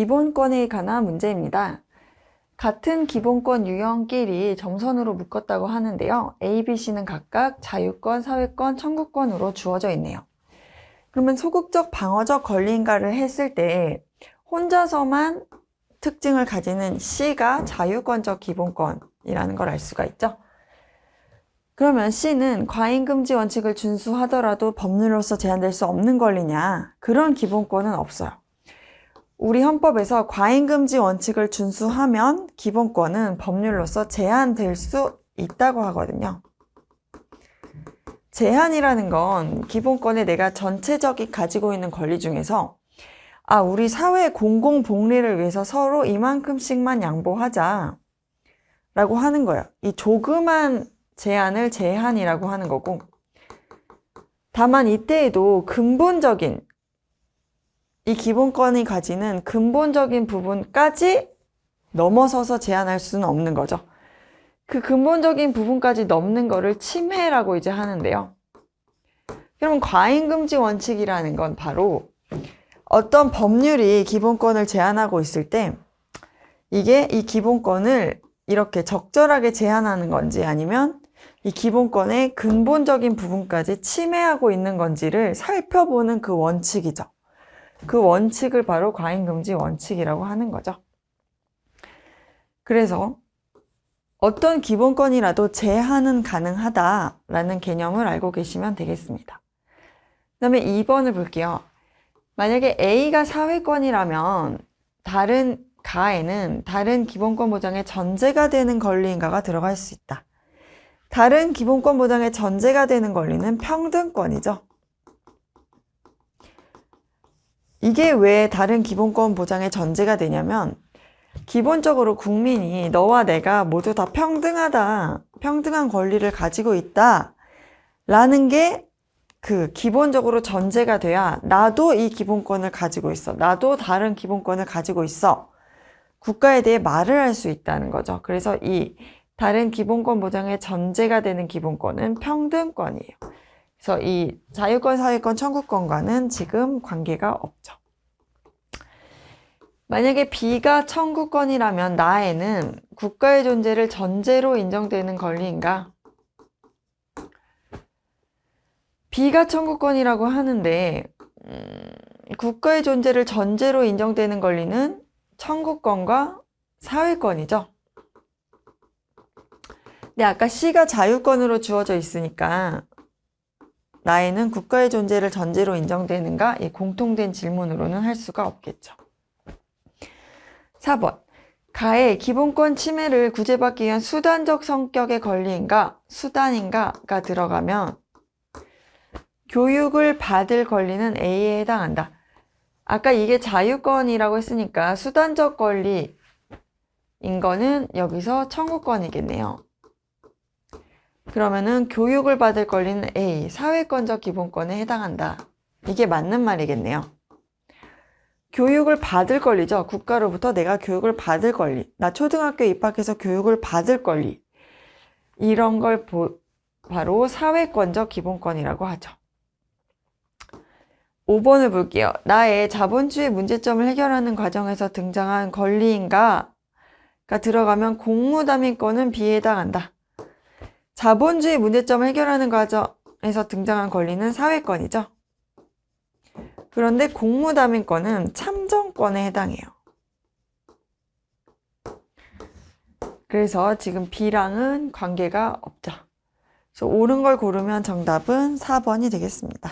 기본권에 관한 문제입니다. 같은 기본권 유형끼리 점선으로 묶었다고 하는데요. A, B, C는 각각 자유권, 사회권, 청구권으로 주어져 있네요. 그러면 소극적, 방어적 권리인가를 했을 때 혼자서만 특징을 가지는 C가 자유권적 기본권이라는 걸 알 수가 있죠. 그러면 C는 과잉금지 원칙을 준수하더라도 법률로서 제한될 수 없는 권리냐? 그런 기본권은 없어요. 우리 헌법에서 과잉금지 원칙을 준수하면 기본권은 법률로서 제한될 수 있다고 하거든요. 제한이라는 건 기본권에 내가 전체적이 가지고 있는 권리 중에서 아, 우리 사회 공공 복리를 위해서 서로 이만큼씩만 양보하자. 라고 하는 거예요. 이 조그만 제한을 제한이라고 하는 거고. 다만 이때에도 근본적인 이 기본권이 가지는 근본적인 부분까지 넘어서서 제한할 수는 없는 거죠. 그 근본적인 부분까지 넘는 거를 침해라고 이제 하는데요. 그러면 과잉금지 원칙이라는 건 바로 어떤 법률이 기본권을 제한하고 있을 때 이게 이 기본권을 이렇게 적절하게 제한하는 건지 아니면 이 기본권의 근본적인 부분까지 침해하고 있는 건지를 살펴보는 그 원칙이죠. 그 원칙을 바로 과잉금지 원칙이라고 하는 거죠. 그래서 어떤 기본권이라도 제한은 가능하다라는 개념을 알고 계시면 되겠습니다. 그 다음에 2번을 볼게요. 만약에 A가 사회권이라면 다른 가에는 다른 기본권 보장의 전제가 되는 권리인가가 들어갈 수 있다. 다른 기본권 보장의 전제가 되는 권리는 평등권이죠. 이게 왜 다른 기본권 보장의 전제가 되냐면 기본적으로 국민이 너와 내가 모두 다 평등하다, 평등한 권리를 가지고 있다 라는 게 그 기본적으로 전제가 돼야 나도 이 기본권을 가지고 있어. 나도 다른 기본권을 가지고 있어. 국가에 대해 말을 할 수 있다는 거죠. 그래서 이 다른 기본권 보장의 전제가 되는 기본권은 평등권이에요. 그래서 이 자유권, 사회권, 청구권과는 지금 관계가 없죠. 만약에 B가 청구권이라면 나에는 국가의 존재를 전제로 인정되는 권리인가? B가 청구권이라고 하는데 음, 국가의 존재를 전제로 인정되는 권리는 청구권과 사회권이죠. 근데 아까 C가 자유권으로 주어져 있으니까 나에는 국가의 존재를 전제로 인정되는가? 이 공통된 질문으로는 할 수가 없겠죠. 4번. 가의 기본권 침해를 구제받기 위한 수단적 성격의 권리인가, 수단인가가 들어가면 교육을 받을 권리는 A에 해당한다. 아까 이게 자유권이라고 했으니까 수단적 권리인 거는 여기서 청구권이겠네요. 그러면은 교육을 받을 권리는 A, 사회권적 기본권에 해당한다. 이게 맞는 말이겠네요. 교육을 받을 권리죠. 국가로부터 내가 교육을 받을 권리. 나 초등학교 입학해서 교육을 받을 권리. 이런 걸 보, 바로 사회권적 기본권이라고 하죠. 5번을 볼게요. 나의 자본주의 문제점을 해결하는 과정에서 등장한 권리인가가 들어가면 공무담임권은 B에 해당한다. 자본주의 문제점을 해결하는 과정에서 등장한 권리는 사회권이죠. 그런데 공무담임권은 참정권에 해당해요. 그래서 지금 B랑은 관계가 없죠. 그래서 옳은 걸 고르면 정답은 4번이 되겠습니다.